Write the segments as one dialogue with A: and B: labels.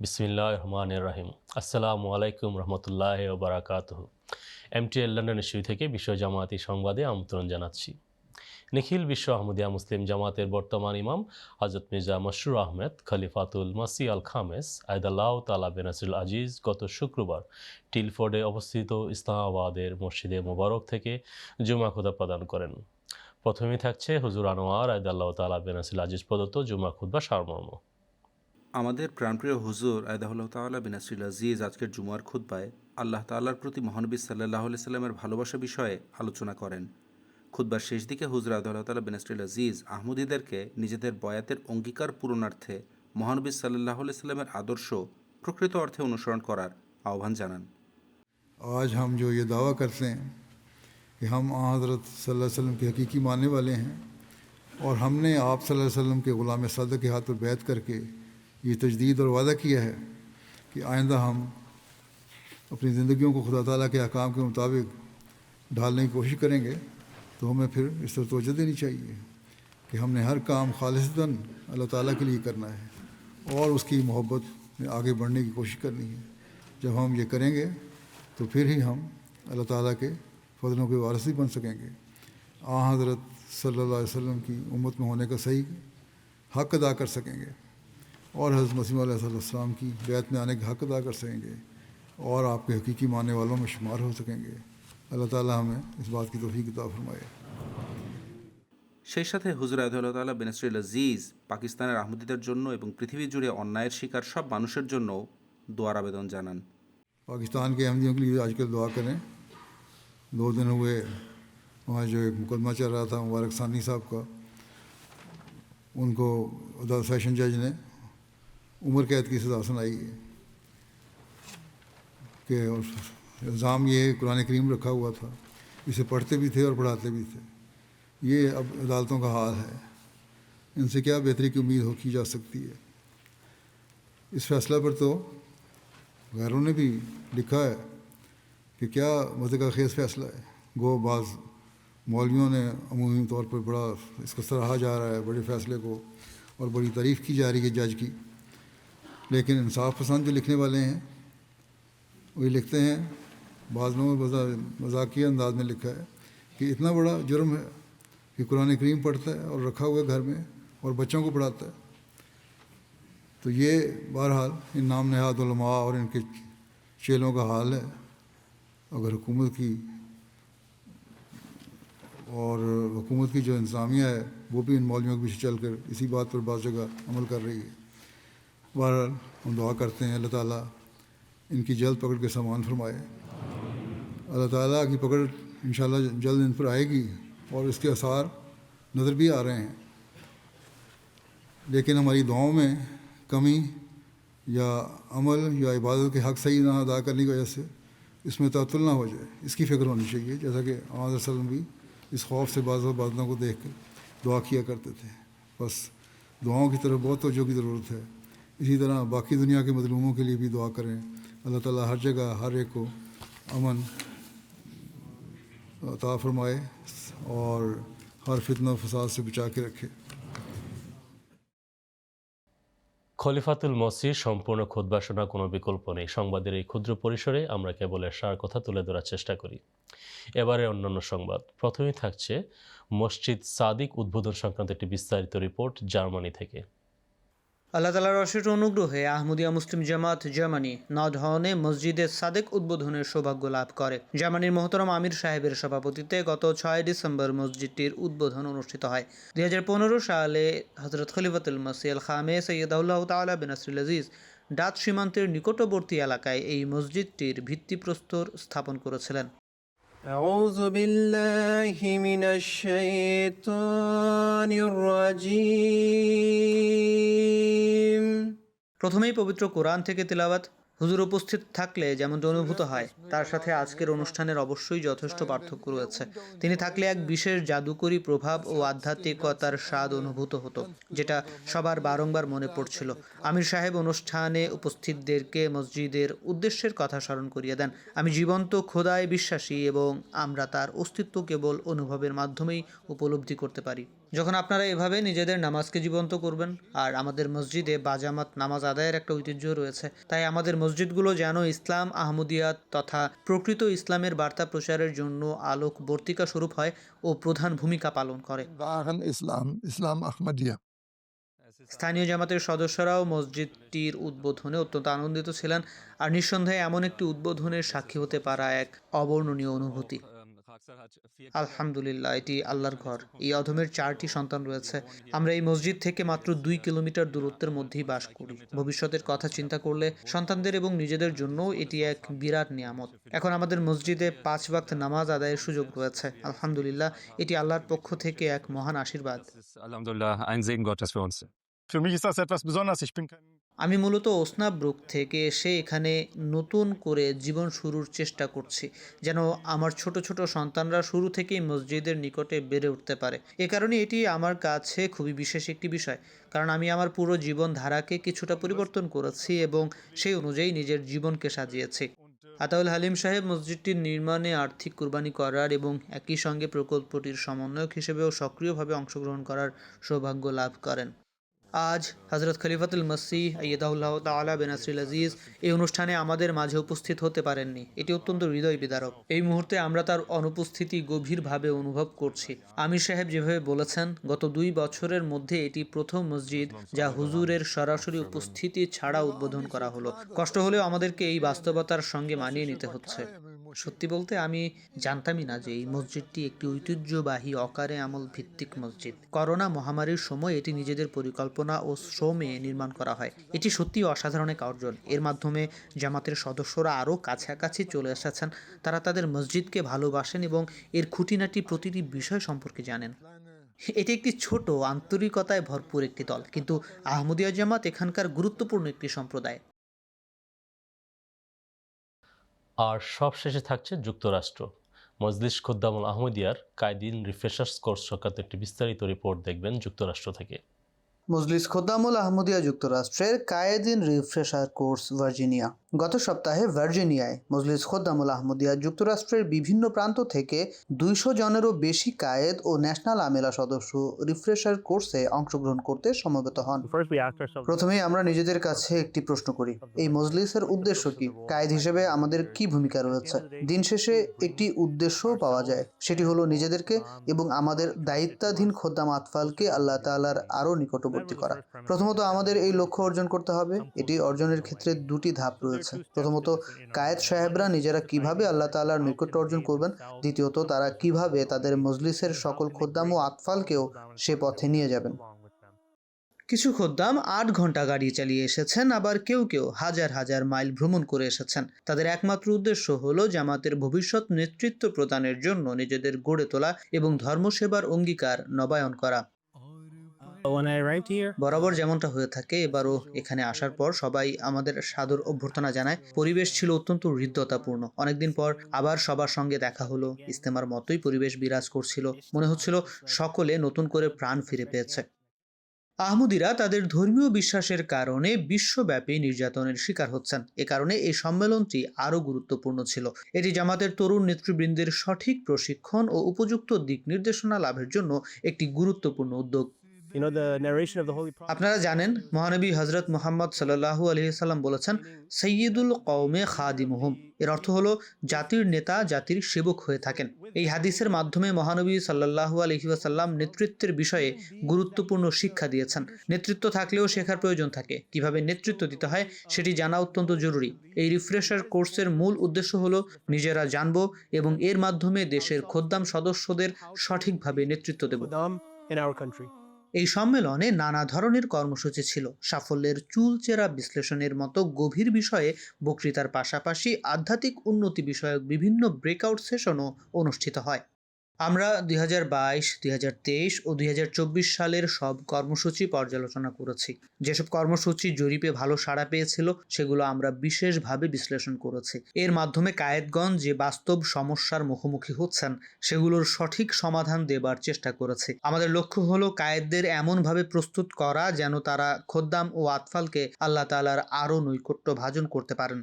A: বিসমিল্লাহ রহমান রাহিম আসসালামু আলাইকুম রহমতুল্লাহ বারাকাত এমটিএল লন্ডন ইস্যু থেকে বিশ্ব জামায়াতি সংবাদে আমন্ত্রণ জানাচ্ছি। নিখিল বিশ্ব আহমদিয়া মুসলিম জামাতের বর্তমান ইমাম হজরত মির্জা মশরুর আহমেদ, খলিফাতুল মাসি আল খামেস আয়দাল্লাহ তালা বেনাসিল আজিজ গত শুক্রবার টিলফোর্ডে অবস্থিত ইসলামাবাদের মসজিদে মোবারক থেকে জুমা খুদা প্রদান করেন। প্রথমেই থাকছে হুজুর আনোয়ার আয়দাল্লাহ তালা বেনাসিল আজিজ প্রদত্ত জুমা খুদ্া সারমর্ম।
B: আমাদের প্রাণপ্রিয় হুজুর আয়দাহুল্লাহ তাল্লাহ বিনাসিল আজিজ আজকের জুমার খুদ্বায় আল্লাহ তাল্লাহর প্রতি মহানবী সাল্লাহ সাল্লামের ভালোবাসা বিষয়ে আলোচনা করেন খুদ্বার শেষ দিকে হুজুর আয়দাহুল্লাহ তাল্লাহ বিনাসিল আজিজ আহমদীদেরকে নিজেদের বয়াতের অঙ্গীকার পূরণার্থে মহানবী সাল্লাহ সাল্লামের আদর্শ প্রকৃত অর্থে অনুসরণ করার আহ্বান জানান
C: आज हम जो ये दावा करते हैं कि हम आ हज़रत सल्लल्लाहु अलैहि वसल्लम के हकीकी मानने वाले हैं और हमने आप सल्लल्लाहु अलैहि वसल्लम के ग़ुलाम सदक के हाथ पर बैत करके یہ تجدید اور وعدہ کیا ہے کہ آئندہ ہم اپنی زندگیوں کو خدا تعالیٰ کے احکام کے مطابق ڈھالنے کی کوشش کریں گے، تو ہمیں پھر اس طرح توجہ دینی چاہیے کہ ہم نے ہر کام خالص اللہ تعالیٰ کے لیے کرنا ہے اور اس کی محبت میں آگے بڑھنے کی کوشش کرنی ہے۔ جب ہم یہ کریں گے، تو پھر ہی ہم اللہ تعالیٰ کے فضلوں کے وارث بھی بن سکیں گے۔ آ حضرت صلی اللہ علیہ وسلم کی امت میں ہونے کا صحیح حق ادا کر سکیں گے۔ اور حضرت مسیم علیہ السلام کی بیت میں آنے کا حق ادا کر سکیں گے اور آپ کے حقیقی ماننے والوں میں شمار ہو سکیں گے۔ اللہ تعالیٰ ہمیں اس بات کی توفیق عطا فرمائے۔
B: সেই সাথে হুজুর আহদুল্লাহ তাল্লাহ বেনাসরুল আজিজ পাকিস্তানের আহমদিদের জন্য এবং পৃথিবী জুড়ে অন্যায়ের শিকার সব মানুষের জন্য দোয়ার کے احمدیوں
C: کے لیے آج کل دعا کریں۔ دو دن ہوئے وہاں جو ایک مقدمہ چل رہا تھا مبارک ثانی صاحب کا ان کو سیشن جج نے عمر قید کی سزا سنائی ہے۔ کہ الزام یہ قرآن کریم رکھا ہوا تھا۔ اسے پڑھتے بھی تھے اور پڑھاتے بھی تھے۔ یہ اب عدالتوں کا حال ہے۔ ان سے کیا بہتری کی امید ہو کی جا سکتی ہے؟ اس فیصلہ پر تو غیروں نے بھی لکھا ہے کہ کیا مزے کا خیز فیصلہ ہے۔ گو بعض مولویوں نے عمومی طور پر بڑا اس کو سراہا جا رہا ہے، بڑے فیصلے کو اور بڑی تعریف کی جا رہی ہے جج کی۔ لیکن انصاف پسند جو لکھنے والے ہیں، وہی لکھتے ہیں۔ بعض لوگوں نے مذاقیہ انداز میں لکھا ہے کہ اتنا بڑا جرم ہے کہ قرآن کریم پڑھتا ہے اور رکھا ہوا ہے گھر میں اور بچوں کو پڑھاتا ہے۔ تو یہ بہرحال ان نام نہاد علماء اور ان کے چیلوں کا حال ہے۔ اگر حکومت کی اور حکومت کی جو انتظامیہ ہے، وہ بھی ان مولویوں کے پیچھے چل کر اسی بات پر بعض جگہ عمل کر رہی ہے۔ بہر ہم دعا کرتے ہیں اللہ تعالیٰ ان کی جلد پکڑ کے سامان فرمائے۔ اللہ تعالیٰ کی پکڑ انشاءاللہ جلد ان پر آئے گی اور اس کے اثار نظر بھی آ رہے ہیں۔ لیکن ہماری دعاؤں میں کمی یا عمل یا عبادت کے حق صحیح نہ ادا کرنے کی وجہ سے اس میں تعطل نہ ہو جائے۔ اس کی فکر ہونی چاہیے، جیسا کہ آج وسلم بھی اس خوف سے بعض بادلوں کو دیکھ کر دعا کیا کرتے تھے۔ بس دعاؤں کی طرف بہت توجہ کی ضرورت ہے۔ इसी तरह बाकी दुनिया के मजलूमों के लिए भी दुआ करें अल्लाह ताला हर जगह हर एक को अमन अता फरमाए और हर फितना फसाद से बचा के रखे
A: খলিফাতুল মসির সম্পূর্ণ খুদ্া শোনা কোনো বিকল্প নেই সংবাদের এই ক্ষুদ্র পরিসরে আমরা কেবল এর সার কথা তুলে ধরার চেষ্টা করি এবারে অন্যান্য সংবাদ প্রথমেই থাকছে মসজিদ সাদিক উদ্বোধন সংক্রান্ত একটি বিস্তারিত রিপোর্ট জার্মানি থেকে
D: আল্লাহ তালার অশেষ অনুগ্রহে আহমদিয়া মুসলিম জামাত জার্মানি নধনে মসজিদের সাদেক উদ্বোধনের সৌভাগ্য লাভ করে। জার্মানির মোহতরম আমির সাহেবের সভাপতিত্বে গত ছয় ডিসেম্বর মসজিদটির উদ্বোধন অনুষ্ঠিত হয়। দুই হাজার পনেরো সালে হজরত খলিফাতুল মসিয়াল খামে সৈয়দাউল্লাহ তালা বিন আসরুল আজিজ ডাচ সীমান্তের নিকটবর্তী এলাকায় এই মসজিদটির ভিত্তিপ্রস্তর স্থাপন করেছিলেন।
E: أعوذ بالله من الشيطان الرجيم
D: প্রথমেই পবিত্র কোরআন থেকে তেলাওয়াত হুজুর উপস্থিত থাকলে যেমনটা অনুভূত হয়, তার সাথে আজকের অনুষ্ঠানের অবশ্যই যথেষ্ট পার্থক্য রয়েছে। তিনি থাকলে এক বিশেষ জাদুকরী প্রভাব ও আধ্যাত্মিকতার স্বাদ অনুভূত হতো, যেটা সবার বারংবার মনে পড়ছিল। আমির সাহেব অনুষ্ঠানে উপস্থিতদেরকে মসজিদের উদ্দেশ্যের কথা স্মরণ করিয়ে দেন। আমি জীবন্ত খোদায় বিশ্বাসী এবং আমরা তার অস্তিত্ব কেবল অনুভবের মাধ্যমেই উপলব্ধি করতে পারি। যখন আপনারা এভাবে নিজেদের নামাজকে জীবন্ত করবেন আর আমাদের মসজিদে বাজামাত নামাজ আদায়ের একটা ঐতিহ্য রয়েছে তাই আমাদের মসজিদগুলো যেন ইসলাম আহমদিয়াত তথা প্রকৃত ইসলামের বার্তা প্রচারের জন্য আলোক বর্তিকা স্বরূপ হয় ও প্রধান ভূমিকা পালন করে
F: Islam, Islam Ahmadiyya.
D: স্থানীয় জামাতের সদস্যরাও মসজিদটির উদ্বোধনে অত্যন্ত আনন্দিত ছিলেন আর নিঃসন্দেহে এমন একটি উদ্বোধনের সাক্ষী হতে পারা এক অবর্ণনীয় অনুভূতি আলহামদুলিল্লাহ এটি আল্লাহর ঘর। এই অধমের চারটি সন্তান রয়েছে। আমরা এই মসজিদ থেকে মাত্র দুই কিলোমিটার দূরত্বের মধ্যেই বাস করি। ভবিষ্যতের কথা চিন্তা করলে সন্তানদের এবং নিজেদের জন্য এটি এক বিরাট নিয়ামত। এখন আমাদের মসজিদে পাঁচ ওয়াক্ত নামাজ আদায়ের সুযোগ রয়েছে। আলহামদুলিল্লাহ এটি আল্লাহর পক্ষ থেকে এক মহান আশীর্বাদ।
G: Alhamdulillah ein Segen Gottes für uns.
F: Für mich ist das etwas Besonderes. Ich bin kein
D: আমি মূলত ওসনাব্রুক থেকে এসে এখানে নতুন করে জীবন শুরুর চেষ্টা করছি, যেন আমার ছোট ছোট সন্তানরা শুরু থেকেই মসজিদের নিকটে বেড়ে উঠতে পারে। এ কারণে এটি আমার কাছে খুবই বিশেষ একটি বিষয়, কারণ আমি আমার পুরো জীবন ধারাকে কিছুটা পরিবর্তন করেছি এবং সেই অনুযায়ী নিজের জীবনকে সাজিয়েছি। আতাউল হালিম সাহেব মসজিদটির নির্মাণে আর্থিক কুরবানি করার এবং একই সঙ্গে প্রকল্পটির সমন্বয়ক হিসেবেও সক্রিয়ভাবে অংশগ্রহণ করার সৌভাগ্য লাভ করেন। আজ হজরত খলিফাতুল মসিহ আইয়দাউল্লাহ তালা বেনাসরিল আজিজ এই অনুষ্ঠানে আমাদের মাঝে উপস্থিত হতে পারেননি। এটি অত্যন্ত হৃদয় বিদারক। এই মুহূর্তে আমরা তার অনুপস্থিতি গভীরভাবে অনুভব করছি। আমির সাহেব যেভাবে বলেছেন, গত দুই বছরের মধ্যে এটি প্রথম মসজিদ যা হুজুরের সরাসরি উপস্থিতি ছাড়া উদ্বোধন করা হলো। কষ্ট হলেও আমাদেরকে এই বাস্তবতার সঙ্গে মানিয়ে নিতে হচ্ছে। সত্যি বলতে আমি জানতামই না যে এই মসজিদটি একটি ঐতিহ্যবাহী অকারে আমল ভিত্তিক মসজিদ। করোনা মহামারীর সময় এটি নিজেদের পরিকল্পনা ও শ্রমে নির্মাণ করা হয়। এটি সত্যি অসাধারণ এক অর্জন। এর মাধ্যমে জামাতের সদস্যরা আরও কাছাকাছি চলে এসেছেন। তারা তাদের মসজিদকে ভালোবাসেন এবং এর খুঁটিনাটি প্রতিটি বিষয় সম্পর্কে জানেন। এটি একটি ছোট, আন্তরিকতায় ভরপুর একটি দল। কিন্তু আহমদিয়া জামাত এখানকার গুরুত্বপূর্ণ একটি সম্প্রদায়।
A: আর সবশেষে থাকছে যুক্তরাষ্ট্র। মজলিস খোদ্দামুল আহমদিয়ার কায়দিন রিফ্রেশার্স কোর্স সংক্রান্ত একটি বিস্তারিত রিপোর্ট দেখবেন যুক্তরাষ্ট্র থেকে।
D: মজলিস খোদ্দামুল আহমদিয়া যুক্তরাষ্ট্রের কায়েদিন রিফ্রেশার কোর্স ভার্জিনিয়া। গত সপ্তাহে ভার্জিনিয়ায় মজলিস খোদ্দামুল আহমদিয়া যুক্তরাষ্ট্রের বিভিন্ন প্রান্ত থেকে দুইশো জনেরও বেশি কায়েদ ও ন্যাশনাল আমেলা সদস্য রিফ্রেশার কোর্সে অংশগ্রহণ করতে সমবেত হন। প্রথমেই আমরা নিজেদের কাছে একটি প্রশ্ন করি এই মজলিসের উদ্দেশ্য কি? কায়েদ হিসেবে আমাদের কি ভূমিকা রয়েছে? দিন শেষে একটি উদ্দেশ্য পাওয়া যায় সেটি হলো নিজেদেরকে এবং আমাদের দায়িত্বাধীন খোদ্দাম আতফালকে আল্লাহ তাআলার আরও নিকটবর্তী করা। প্রথমত আমাদের এই লক্ষ্য অর্জন করতে হবে। এটি অর্জনের ক্ষেত্রে দুটি ধাপ রয়েছে। প্রথমত কায়েদ সাহেবরা নিজেরা কীভাবে আল্লাহ তাআলার নৈকট্য অর্জন করবেন? দ্বিতীয়ত তারা কীভাবে তাদের মজলিসের সকল খোদ্দাম ও আতফালকেও সে পথে নিয়ে যাবেন। কিছু খোদ্দাম আট ঘণ্টা গাড়ি চালিয়ে এসেছেন আবার কেউ কেউ হাজার হাজার মাইল ভ্রমণ করে এসেছেন। তাদের একমাত্র উদ্দেশ্য হল জামাতের ভবিষ্যৎ নেতৃত্ব প্রদানের জন্য নিজেদের গড়ে তোলা এবং ধর্মসেবার অঙ্গীকার নবায়ন করা। বরাবর যেমনটা হয়ে থাকে, এবারও এখানে আসার পর সবাই আমাদের সাদর অভ্যর্থনা জানায়। পরিবেশ ছিল অত্যন্ত হৃদ্যতাপূর্ণ। অনেকদিন পর আবার সবার সঙ্গে দেখা হলো। ইস্তেমার মতোই পরিবেশ বিরাজ করছিল। মনে হচ্ছিল সকলে নতুন করে প্রাণ ফিরে পেয়েছে। আহমদিরা তাদের ধর্মীয় বিশ্বাসের কারণে বিশ্বব্যাপী নির্যাতনের শিকার হচ্ছেন। এ কারণে এই সম্মেলনটি আরও গুরুত্বপূর্ণ ছিল। এটি জামাতের তরুণ নেতৃবৃন্দের সঠিক প্রশিক্ষণ ও উপযুক্ত দিক নির্দেশনা লাভের জন্য একটি গুরুত্বপূর্ণ উদ্যোগ।
E: You know, the narration of the Holy Prophet.
D: আপনারা জানেন মহানবী হজরত মোহাম্মদ সাল্লাহু আলহিসাল্লাম বলেছেন সৈয়দুল কৌমে খাদিমুহুম এর অর্থ হলো জাতির নেতা জাতির সেবক হয়ে থাকেন। এই হাদিসের মাধ্যমে মহানবী সাল্লাহু আলহিউসাল্লাম নেতৃত্বের বিষয়ে গুরুত্বপূর্ণ শিক্ষা দিয়েছেন। নেতৃত্ব থাকলেও শেখার প্রয়োজন থাকে। কীভাবে নেতৃত্ব দিতে হয় সেটি জানা অত্যন্ত জরুরি। এই রিফ্রেশার কোর্সের মূল উদ্দেশ্য হলো নিজেরা জানব এবং এর মাধ্যমে দেশের খোদ্দাম সদস্যদের সঠিকভাবে নেতৃত্ব দেব।
E: in our country.
D: এই সম্মেলনে নানা ধরনের কর্মসূচি ছিল। সাফল্যের চুলচেরা বিশ্লেষণের মতো গভীর বিষয়ে বক্তৃতার পাশাপাশি আধ্যাত্মিক উন্নতি বিষয়ক বিভিন্ন ব্রেকআউট সেশনও অনুষ্ঠিত হয়। আমরা দুই হাজার বাইশ, দুই হাজার তেইশ ও দুই হাজার চব্বিশ সালের সব কর্মসূচি পর্যালোচনা করেছি। যেসব কর্মসূচি জরিপে ভালো সাড়া পেয়েছিল, সেগুলো আমরা বিশেষভাবে বিশ্লেষণ করেছি। এর মাধ্যমে কায়েতগঞ্জ যে বাস্তব সমস্যার মুখোমুখি হচ্ছেন, সেগুলোর সঠিক সমাধান দেবার চেষ্টা করেছি। আমাদের লক্ষ্য হলো কায়েদদের এমনভাবে প্রস্তুত করা যেন তারা খোদ্দাম ও আতফালকে আল্লাহ তাআলার আরও নৈকট্য ভাজন করতে পারেন।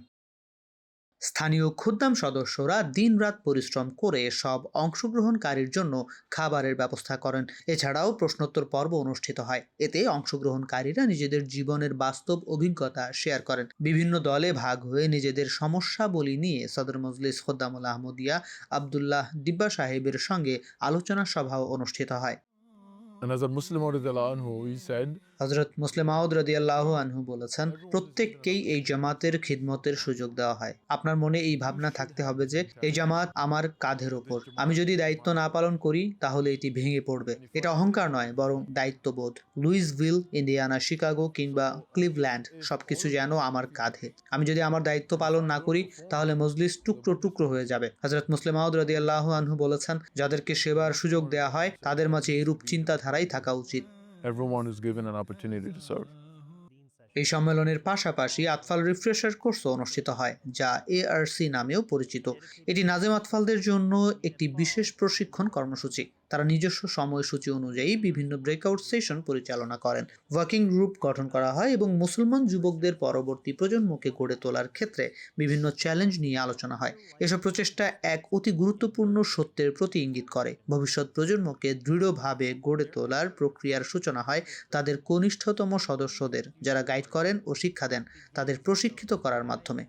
D: স্থানীয় খুদ্দাম সদস্যরা দিনরাত পরিশ্রম করে সব অংশগ্রহণকারীর জন্য খাবারের ব্যবস্থা করেন। এছাড়াও প্রশ্নোত্তর পর্ব অনুষ্ঠিত হয়। এতে অংশগ্রহণকারীরা নিজেদের জীবনের বাস্তব অভিজ্ঞতা শেয়ার করেন। বিভিন্ন দলে ভাগ হয়ে নিজেদের সমস্যাবলী নিয়ে সদর মজলিস খোদ্দামুল আহমদিয়া আবদুল্লাহ দিব্বা সাহেবের সঙ্গে আলোচনা সভাও অনুষ্ঠিত হয়।
H: As Muslim he said,
D: মুসলিম আউদ রদিয়াল্লাহ আনহু বলেছেন প্রত্যেককেই এই জামাতের খিদমতের সুযোগ দেওয়া হয়। আপনার মনে এই ভাবনা থাকতে হবে যে এই জামাত আমার কাঁধের আমি যদি দায়িত্ব না পালন করি তাহলে এটি ভেঙে পড়বে। এটা অহংকার নয় বরং দায়িত্ববোধ। লুইসভিল ইন্ডিয়ানা শিকাগো কিংবা ক্লিভল্যান্ড সবকিছু যেন আমার কাঁধে। আমি যদি আমার দায়িত্ব পালন না করি তাহলে মজলিস টুকরো টুকরো হয়ে যাবে। হজরত মুসলিম আউদ রদিয়াল্লাহ আনহু বলেছেন যাদেরকে সেবার সুযোগ দেওয়া হয় তাদের মাঝে এরূপ চিন্তাধারাই থাকা উচিত।
H: Everyone is given an opportunity to serve.
D: এই সম্মেলনের পাশাপাশি আতফাল রিফ্রেশার কোর্সও অনুষ্ঠিত হয় যা এআরসি নামেও পরিচিত। এটি নাজেম আতফালদের জন্য একটি বিশেষ প্রশিক্ষণ কর্মসূচি। তারা নিজস্ব সময়সূচি অনুযায়ী বিভিন্ন ব্রেকআউট সেশন পরিচালনা করেন। ওয়ার্কিং গ্রুপ গঠন করা হয় এবং মুসলমান যুবকদের পরবর্তী প্রজন্মকে গড়ে তোলার ক্ষেত্রে বিভিন্ন চ্যালেঞ্জ নিয়ে আলোচনা হয়। এসব প্রচেষ্টা এক অতি গুরুত্বপূর্ণ সত্যের প্রতি ইঙ্গিত করে। ভবিষ্যৎ প্রজন্মকে দৃঢ়ভাবে গড়ে তোলার প্রক্রিয়ার সূচনা হয় তাদের কনিষ্ঠতম সদস্যদের, যারা গাইড করেন ও শিক্ষা দেন, তাদের প্রশিক্ষিত করার মাধ্যমে।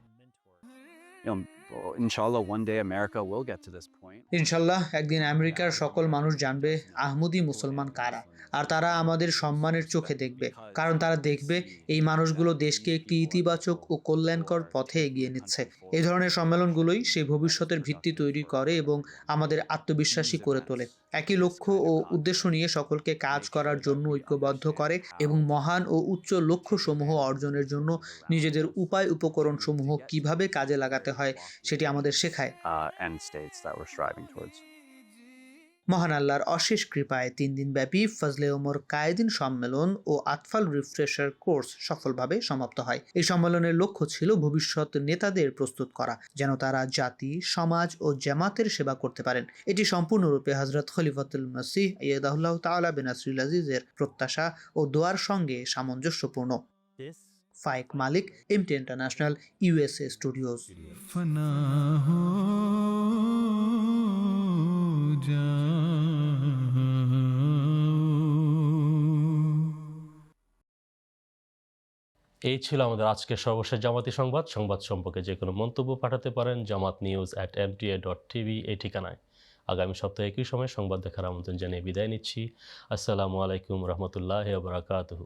I: Inshallah, one day America will get to this point.
D: ইনশাল্লাহ একদিন আমেরিকার সকল মানুষ জানবে আহমদি মুসলমান কারা। আর তারা আমাদের সম্মানের চোখে দেখবে কারণ তারা দেখবে এই মানুষগুলো দেশকে একটি ইতিবাচক ও কল্যাণকর পথে এগিয়ে নিচ্ছে। এই ধরনের সম্মেলনগুলোই সেই ভবিষ্যতের ভিত্তি তৈরি করে এবং আমাদের আত্মবিশ্বাসী করে তোলে। একই লক্ষ্য ও উদ্দেশ্য নিয়ে সকলকে কাজ করার জন্য ঐক্যবদ্ধ করে এবং মহান ও উচ্চ লক্ষ্যসমূহ অর্জনের জন্য নিজেদের উপায় উপকরণ সমূহ কীভাবে কাজে লাগাতে হয় সেটি আমাদের শেখায়।
I: end states that we're striving towards.
D: মহান আল্লাহর অশেষ কৃপায় তিন দিন ব্যাপী ফজলে ওমর কায়েদিন সম্মেলন ও আতফাল রিফ্রেশার কোর্স সফলভাবে সমাপ্ত হয়। এই সম্মেলনের লক্ষ্য ছিল ভবিষ্যৎ নেতাদের প্রস্তুত করা যেন তারা জাতি সমাজ ও জামাতের সেবা করতে পারেন। এটি সম্পূর্ণরূপে হজরত খলিফাতুল মসিহ ইয়দাহুল্লাহ তাআলা বিন আসরুল আজিজের প্রত্যাশা ও দোয়ার সঙ্গে সামঞ্জস্যপূর্ণ। Faik Malik MT international USA studios
A: এই ছিল আমাদের আজকের সর্বশেষ জামাতি সংবাদ। সংবাদ সম্পর্কে যে কোনো মন্তব্য পাঠাতে পারেন Jamaat news at MTA dot TV এই ঠিকানায়। আগামী সপ্তাহে একই সময় সংবাদ দেখার আমন্ত্রণ জানিয়ে বিদায় নিচ্ছি। আসসালামু আলাইকুম রহমতুল্লাহ বারাকাতুহু।